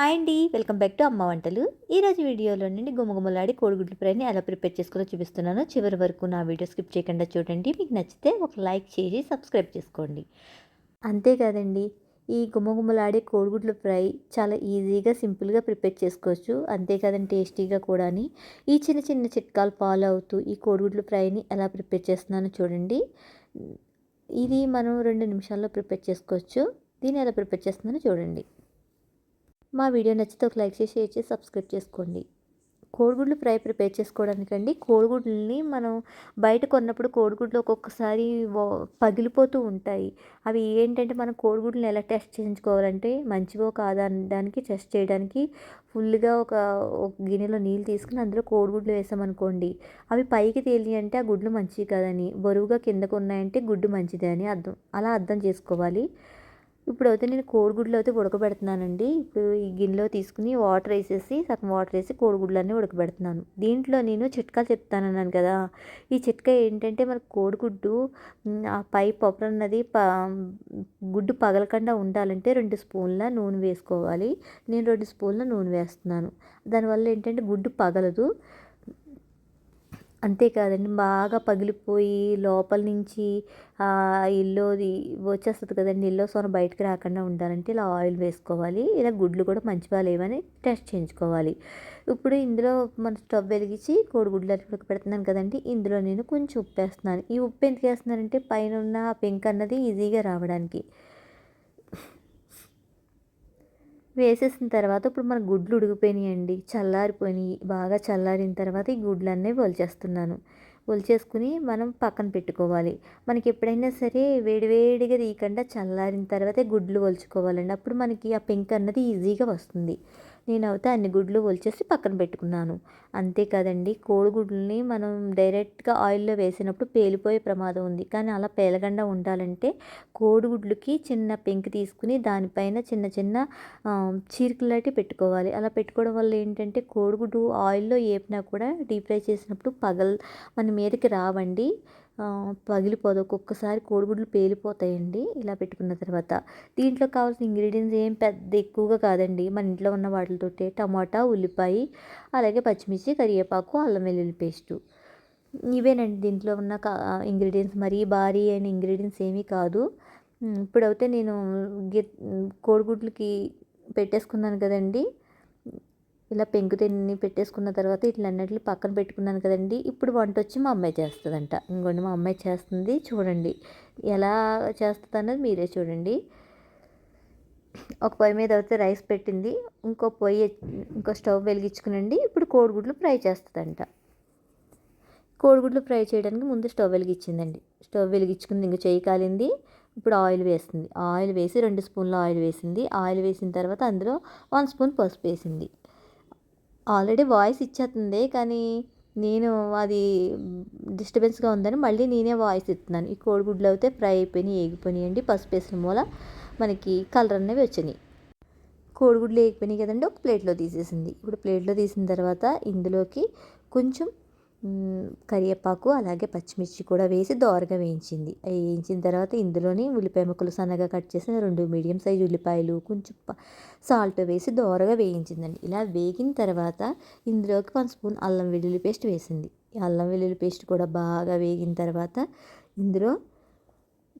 Hi అండి welcome back to అమ్మ వంటలు. ఈరోజు వీడియోలో నుండి గుమగుమలాడి కోడిగుడ్లు ఫ్రైని ఎలా ప్రిపేర్ చేసుకోవాలో చూపిస్తున్నాను. చివరి వరకు నా వీడియో స్కిప్ చేయకుండా చూడండి. మీకు నచ్చితే ఒక లైక్ చేసి సబ్స్క్రైబ్ చేసుకోండి. అంతేకాదండి ఈ గుమగుమలాడే కోడిగుడ్లు ఫ్రై చాలా ఈజీగా సింపుల్గా ప్రిపేర్ చేసుకోవచ్చు. అంతేకాదండి టేస్టీగా కూడా ఈ చిన్న చిన్న చిట్కాలు ఫాలో అవుతూ ఈ కోడిగుడ్ల ఫ్రైని ఎలా ప్రిపేర్ చేస్తున్నానో చూడండి. ఇది మనం రెండు నిమిషాల్లో ప్రిపేర్ చేసుకోవచ్చు. దీన్ని ఎలా ప్రిపేర్ చేస్తున్నానో చూడండి. మా వీడియో నచ్చితే ఒక లైక్ చేసి షేర్ చేసి సబ్స్క్రైబ్ చేసుకోండి. కోడిగుడ్లు ఫ్రై ప్రిపేర్ చేసుకోవడానికండి కోడిగుడ్లని మనం బయట కొన్నప్పుడు కోడిగుడ్లు ఒక్కొక్కసారి పగిలిపోతూ ఉంటాయి. అవి ఏంటంటే మనం కోడిగుడ్లను ఎలా టెస్ట్ చేయించుకోవాలంటే మంచివో కాదా అనడానికి టెస్ట్ చేయడానికి ఫుల్గా ఒక గిన్నెలో నీళ్ళు తీసుకుని అందులో కోడిగుడ్లు వేసామనుకోండి అవి పైకి తేలి అంటే ఆ గుడ్లు మంచివి కాదని బరువుగా కిందకు ఉన్నాయంటే గుడ్డు మంచిదే అని అర్థం అలా అర్థం చేసుకోవాలి. ఇప్పుడు అయితే నేను కోడిగుడ్లు అయితే ఉడకబెడుతున్నానండి. ఇప్పుడు ఈ గిన్నెలో తీసుకుని వాటర్ వేసేసి సగం వాటర్ వేసి కోడిగుడ్లన్నీ ఉడకబెడుతున్నాను. దీంట్లో నేను చిట్కాలు చెప్తానన్నాను కదా. ఈ చిట్కా ఏంటంటే మన కోడిగుడ్డు ఆ పై పొప్పర అన్నది ప గుడ్డు పగలకుండా ఉండాలంటే రెండు స్పూన్ల నూనె వేసుకోవాలి. నేను రెండు స్పూన్ల నూనె వేస్తున్నాను. దానివల్ల ఏంటంటే గుడ్డు పగలదు. అంతేకాదండి బాగా పగిలిపోయి లోపల నుంచి ఇల్లోది వచ్చేస్తుంది కదండి. ఇల్లు సోన బయటకు రాకుండా ఉండాలంటే ఇలా ఆయిల్ వేసుకోవాలి. ఇలా గుడ్లు కూడా మంచిగా లేవని టెస్ట్ చేయించుకోవాలి. ఇప్పుడు ఇందులో మన స్టవ్ వెలిగించి కోడిగుడ్లు అట్లా పెడుతున్నాను కదండి. ఇందులో నేను కొంచెం ఉప్పు వేస్తున్నాను. ఈ ఉప్పు ఎందుకు వేస్తున్నానంటే పైన ఉన్న పెంక్ అన్నది ఈజీగా రావడానికి. వేసేసిన తర్వాత ఇప్పుడు మన గుడ్లు ఉడికిపోయినాయండి. చల్లారిపోయినాయి. బాగా చల్లారిన తర్వాత ఈ గుడ్లన్నీ వలిచేస్తున్నాను ఒలిచేసుకుని మనం పక్కన పెట్టుకోవాలి. మనకి ఎప్పుడైనా సరే వేడివేడిగా తీయకుండా చల్లారిన తర్వాతే గుడ్లు ఒలుచుకోవాలండి. అప్పుడు మనకి ఆ పెంక్ అన్నది ఈజీగా వస్తుంది. నేనైతే అన్ని గుడ్లు ఒలిచేసి పక్కన పెట్టుకున్నాను. అంతేకాదండి కోడిగుడ్లని మనం డైరెక్ట్గా ఆయిల్లో వేసినప్పుడు పేలిపోయే ప్రమాదం ఉంది. కానీ అలా పేలకుండా ఉండాలంటే కోడిగుడ్లకి చిన్న పెంకి తీసుకుని దానిపైన చిన్న చిన్న చీరికలాంటి పెట్టుకోవాలి. అలా పెట్టుకోవడం వల్ల ఏంటంటే కోడిగుడ్డు ఆయిల్లో వేపినా కూడా డీప్ ఫ్రై చేసినప్పుడు పగల్ మన మీదకి రావండి. పగిలిపోదు. ఒక్కొక్కసారి కోడిగుడ్లు పేలిపోతాయండి ఇలా పెట్టుకున్న తర్వాత. దీంట్లో కావాల్సిన ఇంగ్రీడియంట్స్ ఏం పెద్ద ఎక్కువగా కాదండి. మన ఇంట్లో ఉన్న వాటితోటే టమాటా ఉల్లిపాయ అలాగే పచ్చిమిర్చి కరివేపాకు అల్లం వెల్లుల్లి పేస్టు. ఇవేనండి దీంట్లో ఉన్న ఇంగ్రీడియంట్స్. మరీ భారీ అయిన ఇంగ్రీడియంట్స్ ఏమీ కాదు. ఇప్పుడైతే నేను కోడిగుడ్లకి పెట్టేసుకున్నాను కదండి. ఇలా పెంకు తిని పెట్టేసుకున్న తర్వాత ఇట్లన్నిటిని పక్కన పెట్టుకున్నాను కదండి. ఇప్పుడు వంట వచ్చి మా అమ్మాయి చేస్తుందంట. ఇంకోండి మా అమ్మాయి చేస్తుంది చూడండి. ఎలా చేస్తుంది అన్నది మీరే చూడండి. ఒక పొయ్యి మీద అయితే రైస్ పెట్టింది. ఇంకో పొయ్యి ఇంకో స్టవ్ వెలిగించుకునండి. ఇప్పుడు కోడిగుడ్లు ఫ్రై చేస్తుందంట. కోడిగుడ్లు ఫ్రై చేయడానికి ముందు స్టవ్ వెలిగించిందండి. స్టవ్ వెలిగించుకుంది ఇంక చేయి కాలింది. ఇప్పుడు ఆయిల్ వేస్తుంది. ఆయిల్ వేసి రెండు స్పూన్ల ఆయిల్ వేసింది. ఆయిల్ వేసిన తర్వాత అందులో వన్ స్పూన్ పసుపు వేసింది. ఆల్రెడీ వాయిస్ ఇచ్చేస్తుంది కానీ నేను అది డిస్టర్బెన్స్గా ఉందని మళ్ళీ నేనే వాయిస్ ఇస్తున్నాను ఈ కోడిగుడ్లు అయితే ఫ్రై అయిపోయినాయి ఏగిపోయినాయండి పసుపు వేసిన మూల మనకి కలర్ అనేవి వచ్చినాయి. కోడిగుడ్లు వేగిపోయినాయి కదండి ఒక ప్లేట్లో తీసేసింది. ఇప్పుడు ప్లేట్లో తీసిన తర్వాత ఇందులోకి కొంచెం కరివేపాకు అలాగే పచ్చిమిర్చి కూడా వేసి దోరగా వేయించింది. అవి వేయించిన తర్వాత ఇందులోని ఉల్లిపాయ ముక్కలు సన్నగా కట్ చేసిన రెండు మీడియం సైజు ఉల్లిపాయలు కొంచెం సాల్ట్ వేసి దోరగా వేయించిందండి. ఇలా వేగిన తర్వాత ఇందులోకి వన్ స్పూన్ అల్లం వెల్లుల్లి పేస్ట్ వేసింది. అల్లం వెల్లుల్లి పేస్ట్ కూడా బాగా వేగిన తర్వాత ఇందులో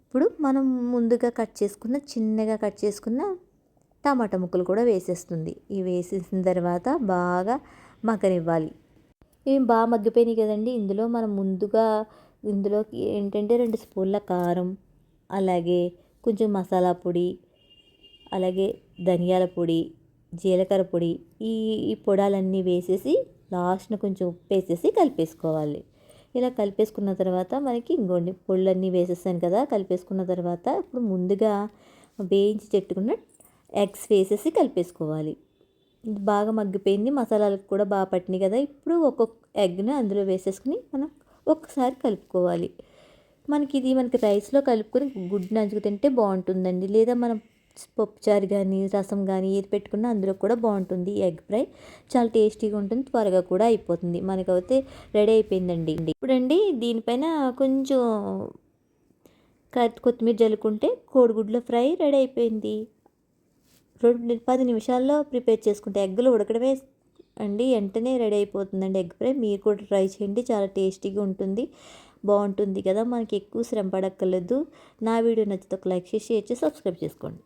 ఇప్పుడు మనం ముందుగా కట్ చేసుకున్న చిన్నగా కట్ చేసుకున్న టమాటా ముక్కలు కూడా వేసేస్తుంది. ఇవి వేసేసిన తర్వాత బాగా మగ్గనివ్వాలి. ఇవి బాగా మగ్గిపోయినాయి కదండి. ఇందులో మనం ముందుగా ఇందులోకి ఏంటంటే రెండు స్పూన్ల కారం అలాగే కొంచెం మసాలా పొడి అలాగే ధనియాల పొడి జీలకర్ర పొడి ఈ ఈ పొడాలన్నీ వేసేసి లాస్ట్న కొంచెం ఉప్పు వేసేసి కలిపేసుకోవాలి. ఇలా కలిపేసుకున్న తర్వాత మనకి ఇంకోండి పొళ్ళన్నీ వేసేసాను కదా కలిపేసుకున్న తర్వాత ఇప్పుడు ముందుగా వేయించి చెట్టుకున్న ఎగ్స్ వేసేసి కలిపేసుకోవాలి. బాగా మగ్గిపోయింది. మసాలాలకు కూడా బాగా పట్టినాయి కదా. ఇప్పుడు ఒక్కొక్క ఎగ్ని అందులో వేసేసుకుని మనం ఒక్కసారి కలుపుకోవాలి. మనకి ఇది మనకి రైస్లో కలుపుకొని గుడ్డు నంచుకు తింటే బాగుంటుందండి. లేదా మనం పప్పుచారు కానీ రసం కానీ ఏది పెట్టుకున్నా అందులో కూడా బాగుంటుంది ఎగ్ ఫ్రై. చాలా టేస్టీగా ఉంటుంది. త్వరగా కూడా అయిపోతుంది. మనకైతే రెడీ అయిపోయిందండి. ఇప్పుడండి దీనిపైన కొంచెం కొత్తిమీర జల్లుకుంటే కోడిగుడ్ల ఫ్రై రెడీ అయిపోయింది. రెండు పది నిమిషాల్లో ప్రిపేర్ చేసుకుంటే ఎగ్గులు ఉడకడమే అండి. వెంటనే రెడీ అయిపోతుందండి ఎగ్ ఫ్రై. మీరు కూడా ట్రై చేయండి. చాలా టేస్టీగా ఉంటుంది. బాగుంటుంది కదా. మనకి ఎక్కువ శ్రమ పడక్కర్లేదు. నా వీడియో నచ్చితే ఒక లైక్ చేసి షేర్ చేసి సబ్స్క్రైబ్ చేసుకోండి.